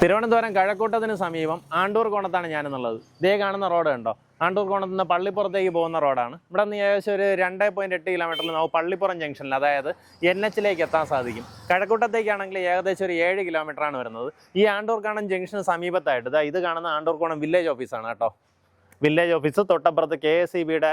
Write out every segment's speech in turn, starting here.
തിരുവനന്തപുരം കഴക്കൂട്ടത്തിന് സമീപം ആണ്ടൂർ കോണത്താണ് ഞാനെന്നുള്ളത്. ഇതേ കാണുന്ന റോഡ് കണ്ടോ? ആണ്ടൂർ കോണത്ത് നിന്ന് പള്ളിപ്പുറത്തേക്ക് പോകുന്ന റോഡാണ്. ഇവിടെ നിന്ന് ഏകദേശം ഒരു രണ്ട് പോയിന്റ് എട്ട് കിലോമീറ്ററിൽ നമുക്ക് പള്ളിപ്പുറം ജംഗ്ഷനിൽ അതായത് എൻ എച്ചിലേക്ക് എത്താൻ സാധിക്കും. കഴക്കൂട്ടത്തേക്കാണെങ്കിൽ ഏകദേശം ഒരു ഏഴ് കിലോമീറ്ററാണ് വരുന്നത്. ഈ ആണ്ടൂർ കാണം ജംഗ്ഷന് സമീപത്തായിട്ട് ഇതാ ഇത് കാണുന്ന ആണ്ടൂർ കോണം വില്ലേജ് ഓഫീസാണ് കേട്ടോ. Village office. തൊട്ടപ്പുറത്ത് കെ എസ് ഇ ബിയുടെ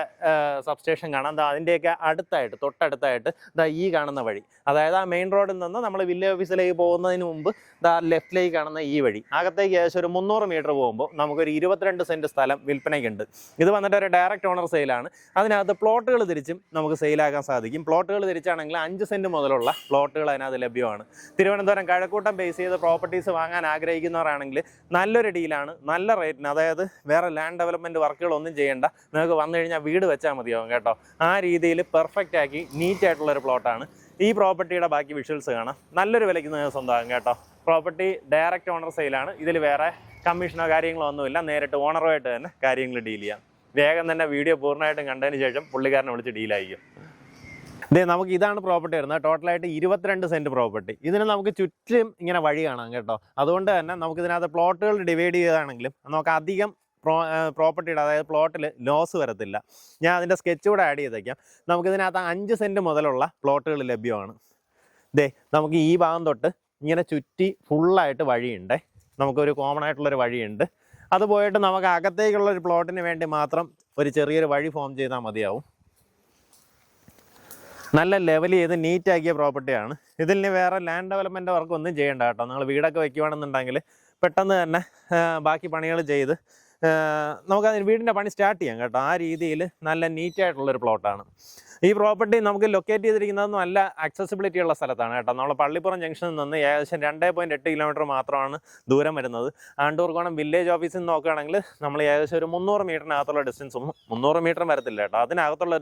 സബ്സ്റ്റേഷൻ കാണാം. ദാ അതിന്റെയൊക്കെ അടുത്തായിട്ട് തൊട്ടടുത്തായിട്ട് ദാ ഈ കാണുന്ന വഴി. അതായത് ആ മെയിൻ റോഡിൽ നിന്ന് നമ്മൾ വില്ലേജ് ഓഫീസിലേക്ക് പോകുന്നതിന് മുമ്പ് ദാ ലെഫ്റ്റിലേക്ക് കാണുന്ന ഈ വഴി. അകത്തേക്ക് ഏകദേശം ഒരു മുന്നൂറ് മീറ്റർ പോകുമ്പോൾ നമുക്കൊരു ഇരുപത്തിരണ്ട് സെന്റ് സ്ഥലം വിൽപ്പനയ്ക്കുണ്ട്. ഇത് വന്നിട്ട് ഒരു ഡയറക്റ്റ് ഓണർ സെയിലാണ്. അതിനകത്ത് പ്ലോട്ടുകൾ തിരിച്ചും നമുക്ക് സെയിലാക്കാൻ സാധിക്കും. പ്ലോട്ടുകൾ തിരിച്ചാണെങ്കിൽ അഞ്ച് സെന്റ് മുതലുള്ള പ്ലോട്ടുകൾ അതിനകത്ത് ലഭ്യമാണ്. തിരുവനന്തപുരം കഴക്കൂട്ടം ബേസ് ചെയ്ത് പ്രോപ്പർട്ടീസ് വാങ്ങാൻ ആഗ്രഹിക്കുന്നവരാണെങ്കിൽ നല്ലൊരു ഡീലാണ്. നല്ല റേറ്റിന് അതായത് വേറെ ലാൻഡ് ഡെവലപ്മെന്റ് വർക്കുകളൊന്നും ചെയ്യേണ്ട. നിങ്ങൾക്ക് വന്നു കഴിഞ്ഞാൽ വീട് വെച്ചാൽ മതിയാവും കേട്ടോ. ആ രീതിയിൽ പെർഫെക്റ്റ് ആക്കി നീറ്റ് ആയിട്ടുള്ള ഒരു പ്ലോട്ടാണ് ഈ പ്രോപ്പർട്ടിയുടെ ബാക്കി വിഷ്വൽസ് കാണാം. നല്ലൊരു വിലയ്ക്ക് നിങ്ങൾക്ക് സ്വന്തമാകും കേട്ടോ. പ്രോപ്പർട്ടി ഡയറക്റ്റ് ഓണർ സെയിലാണ് ഇതിൽ വേറെ കമ്മീഷനോ കാര്യങ്ങളോ ഒന്നുമില്ല. നേരിട്ട് ഓണറുമായിട്ട് തന്നെ കാര്യങ്ങൾ ഡീൽ ചെയ്യാം. വേഗം തന്നെ വീഡിയോ പൂർണമായിട്ടും കണ്ടതിന് ശേഷം പുള്ളിക്കാരനെ വിളിച്ച് ഡീലായിരിക്കും ദേ നമുക്ക് ഇതാണ് പ്രോപ്പർട്ടി വരുന്നത്. ടോട്ടലായിട്ട് ഇരുപത്തിരണ്ട് സെന്റ് പ്രോപ്പർട്ടി ഇതിന് നമുക്ക് ചുറ്റും ഇങ്ങനെ വഴി കാണാം കേട്ടോ. അതുകൊണ്ട് തന്നെ നമുക്ക് ഇതിനകത്ത് പ്ലോട്ടുകൾ ഡിവൈഡ് ചെയ്താണെങ്കിലും നമുക്ക് അധികം പ്രോപ്പർട്ടിയുടെ അതായത് പ്ലോട്ടിൽ ലോസ് വരത്തില്ല. ഞാൻ അതിന്റെ സ്കെച്ച് കൂടെ ആഡ് ചെയ്തേക്കാം. നമുക്കിതിനകത്ത് അഞ്ച് സെന്റ് മുതലുള്ള പ്ലോട്ടുകൾ ലഭ്യമാണ്. ദേ നമുക്ക് ഈ ഭാഗം തൊട്ട് ഇങ്ങനെ ചുറ്റി ഫുള്ളായിട്ട് വഴിയുണ്ട്. നമുക്കൊരു കോമൺ ആയിട്ടുള്ളൊരു വഴിയുണ്ട്. അത് പോയിട്ട് നമുക്ക് അകത്തേക്കുള്ള ഒരു പ്ലോട്ടിന് വേണ്ടി മാത്രം ഒരു ചെറിയൊരു വഴി ഫോം ചെയ്താൽ മതിയാവും. നല്ല ലെവൽ ചെയ്ത് നീറ്റാക്കിയ പ്രോപ്പർട്ടിയാണ് ഇതിൽ നിന്ന് വേറെ ലാൻഡ് ഡെവലപ്മെന്റ് വർക്ക് ഒന്നും ചെയ്യേണ്ട കേട്ടോ. നിങ്ങൾ വീടൊക്കെ വയ്ക്കുവാണെന്നുണ്ടെങ്കിൽ പെട്ടെന്ന് തന്നെ ബാക്കി പണികൾ ചെയ്ത് നമുക്ക് അതിന് വീടിന്റെ പണി സ്റ്റാർട്ട് ചെയ്യാം കേട്ടോ. ആ രീതിയിൽ നല്ല നീറ്റായിട്ടുള്ളൊരു പ്ലോട്ടാണ്. ഈ പ്രോപ്പർട്ടി നമുക്ക് ലൊക്കേറ്റ് ചെയ്തിരിക്കുന്നത് നല്ല അക്സസിബിലിറ്റി ഉള്ള സ്ഥലത്താണ് കേട്ടോ. നമ്മൾ പള്ളിപ്പുറം ജംഗ്ഷനിൽ നിന്ന് ഏകദേശം രണ്ട് പോയിന്റ് എട്ട് കിലോമീറ്റർ മാത്രമാണ് ദൂരം വരുന്നത്. ആണ്ടൂർക്കോണം വില്ലേജ് ഓഫീസിൽ നിന്ന് നോക്കുകയാണെങ്കിൽ നമ്മൾ ഏകദേശം ഒരു മുന്നൂറ് മീറ്ററിനകത്തുള്ള ഡിസ്റ്റൻസും മുന്നൂറ് മീറ്ററും വരത്തില്ല കേട്ടോ. അതിനകത്തുള്ള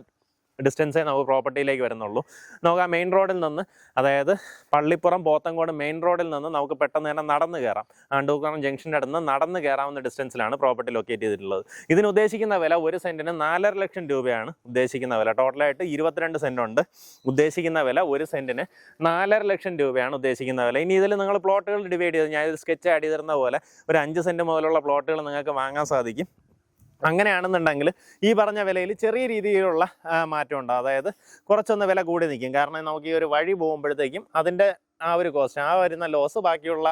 ഡിസ്റ്റൻസേ നമുക്ക് പ്രോപ്പർട്ടിയിലേക്ക് വരുന്നുള്ളൂ. നമുക്ക് ആ മെയിൻ റോഡിൽ നിന്ന് അതായത് പള്ളിപ്പുറം പോത്തങ്കോട് മെയിൻ റോഡിൽ നിന്ന് നമുക്ക് പെട്ടെന്ന് തന്നെ നടന്ന് കയറാം ആണ്ടൂക്കാറം ജംഗ്ഷന്റെ അടുത്ത് നടന്ന് കയറാവുന്ന ഡിസ്റ്റൻസിലാണ് പ്രോപ്പർട്ടി ലൊക്കേറ്റ് ചെയ്തിട്ടുള്ളത്. ഇതിന് ഉദ്ദേശിക്കുന്ന വില ഒരു സെന്റിന് നാലര ലക്ഷം രൂപയാണ് ഉദ്ദേശിക്കുന്ന വില. ടോട്ടലായിട്ട് ഇരുപത്തിരണ്ട് സെന്റ് ഉണ്ട്. ഉദ്ദേശിക്കുന്ന വില ഒരു സെന്റിന് നാലര ലക്ഷം രൂപയാണ് ഉദ്ദേശിക്കുന്ന വില. ഇനി ഇതിൽ നിങ്ങൾ പ്ലോട്ടുകൾ ഡിവൈഡ് ചെയ്ത് ഞാൻ സ്കെച്ച് ആഡ് ചെയ്തിരുന്ന പോലെ ഒരു അഞ്ച് സെന്റ് മുതലുള്ള പ്ലോട്ടുകൾ നിങ്ങൾക്ക് വാങ്ങാൻ സാധിക്കും. അങ്ങനെയാണെന്നുണ്ടെങ്കിൽ ഈ പറഞ്ഞ വിലയിൽ ചെറിയ രീതിയിലുള്ള മാറ്റമുണ്ട് അതായത് കുറച്ചൊന്ന് വില കൂടി നിൽക്കും. കാരണം നമുക്ക് ഈ ഒരു വഴി പോകുമ്പോഴത്തേക്കും അതിന്റെ ആ ഒരു കോസ്റ്റ് ആ വരുന്ന ലോസ് ബാക്കിയുള്ള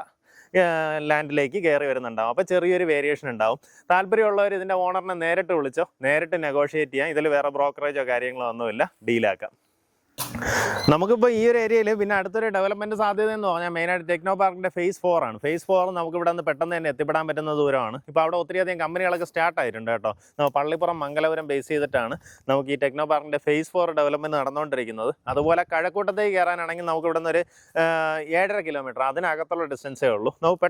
ലാൻഡിലേക്ക് കയറി വരുന്നുണ്ടാവും. അപ്പോൾ ചെറിയൊരു വേരിയേഷൻ ഉണ്ടാവും. താല്പര്യമുള്ളവർ ഇതിന്റെ ഓണറിനെ നേരിട്ട് വിളിച്ചോ നേരിട്ട് നെഗോഷിയേറ്റ് ചെയ്യാം. ഇതിൽ വേറെ ബ്രോക്കറേജോ കാര്യങ്ങളോ ഒന്നുമില്ല. ഡീലാക്കാം നമുക്കിപ്പോൾ ഈ ഒരു ഏരിയയിൽ പിന്നെ അടുത്തൊരു ഡെവലപ്മെന്റ് സാധ്യത എന്ന് പറഞ്ഞാൽ മെയിനായിട്ട് ടെക്നോ പാർക്കിന്റെ ഫേസ് ഫോർ ആണ്. ഫേസ് ഫോർ നമുക്ക് ഇവിടെ നിന്ന് പെട്ടെന്ന് തന്നെ എത്തിപ്പെടാൻ പറ്റുന്ന ദൂരമാണ്. ഇപ്പോൾ അവിടെ ഒത്തിരിയധികം കമ്പനികളൊക്കെ സ്റ്റാർട്ട് ആയിട്ടുണ്ട് കേട്ടോ. പള്ളിപ്പുറം മംഗലപുരം ബേസ് ചെയ്തിട്ടാണ് നമുക്ക് ഈ ടെക്നോ പാർക്കിന്റെ ഫേസ് ഫോർ ഡെവലപ്മെന്റ് നടന്നുകൊണ്ടിരിക്കുന്നത് അതുപോലെ കഴക്കൂട്ടത്തേക്ക് കയറാനാണെങ്കിൽ നമുക്ക് ഇവിടെ നിന്നൊരു ഏഴര കിലോമീറ്റർ അതിനകത്തുള്ള ഡിസ്റ്റൻസേ ഉള്ളൂ. നമുക്ക്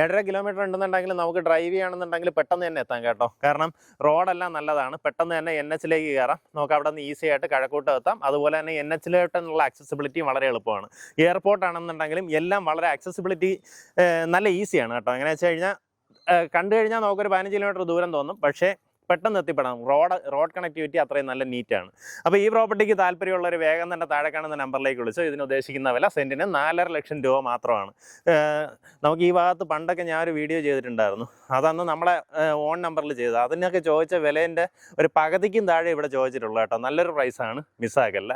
ഏഴര കിലോമീറ്റർ ഉണ്ടെന്നുണ്ടെങ്കിൽ നമുക്ക് ഡ്രൈവ് ചെയ്യണമെന്നുണ്ടെങ്കിൽ പെട്ടെന്ന് തന്നെ എത്താം കേട്ടോ. കാരണം റോഡെല്ലാം നല്ലതാണ്. പെട്ടെന്ന് തന്നെ എൻ എച്ചിലേക്ക് കയറാം. നമുക്ക് അവിടെ നിന്ന് ഈസി ആയിട്ട് കഴക്കൂട്ടം എത്താം. അതുപോലെ തന്നെ എൻ എച്ചിലോട്ടുള്ള ആക്സസിബിലിറ്റി വളരെ എളുപ്പമാണ്. എയർപോർട്ട് ആണെന്നുണ്ടെങ്കിലും എല്ലാം വളരെ ആക്സസിബിലിറ്റി നല്ല ഈസിയാണ് കേട്ടോ. എങ്ങനെ വെച്ച് കഴിഞ്ഞാൽ കണ്ടു കഴിഞ്ഞാൽ നമുക്കൊരു പതിനഞ്ച് കിലോമീറ്റർ ദൂരം തോന്നും. പക്ഷേ പെട്ടെന്ന് എത്തിപ്പെടാം. റോഡ് റോഡ് കണക്ടിവിറ്റി അത്രയും നല്ല നീറ്റാണ് അപ്പോൾ ഈ പ്രോപ്പർട്ടിക്ക് താല്പര്യമുള്ളവർ വേഗം തന്നെ താഴെ കാണുന്ന നമ്പറിലേക്ക് വിളിച്ചു. ഇതിന് ഉദ്ദേശിക്കുന്ന വില സെന്റിന് നാലര ലക്ഷം രൂപ മാത്രമാണ്. നമുക്ക് ഈ ഭാഗത്ത് പണ്ടൊക്കെ ഞാൻ ഒരു വീഡിയോ ചെയ്തിട്ടുണ്ടായിരുന്നു. അതന്ന് നമ്മളെ ഓൺ നമ്പറിൽ ചെയ്തത്. അതിനൊക്കെ ചോദിച്ച വിലേന്റെ ഒരു പകുതിക്കും താഴെ ഇവിടെ ചോദിച്ചിട്ടുള്ളൂ കേട്ടോ. നല്ലൊരു പ്രൈസാണ് മിസ്സാക്കല്ല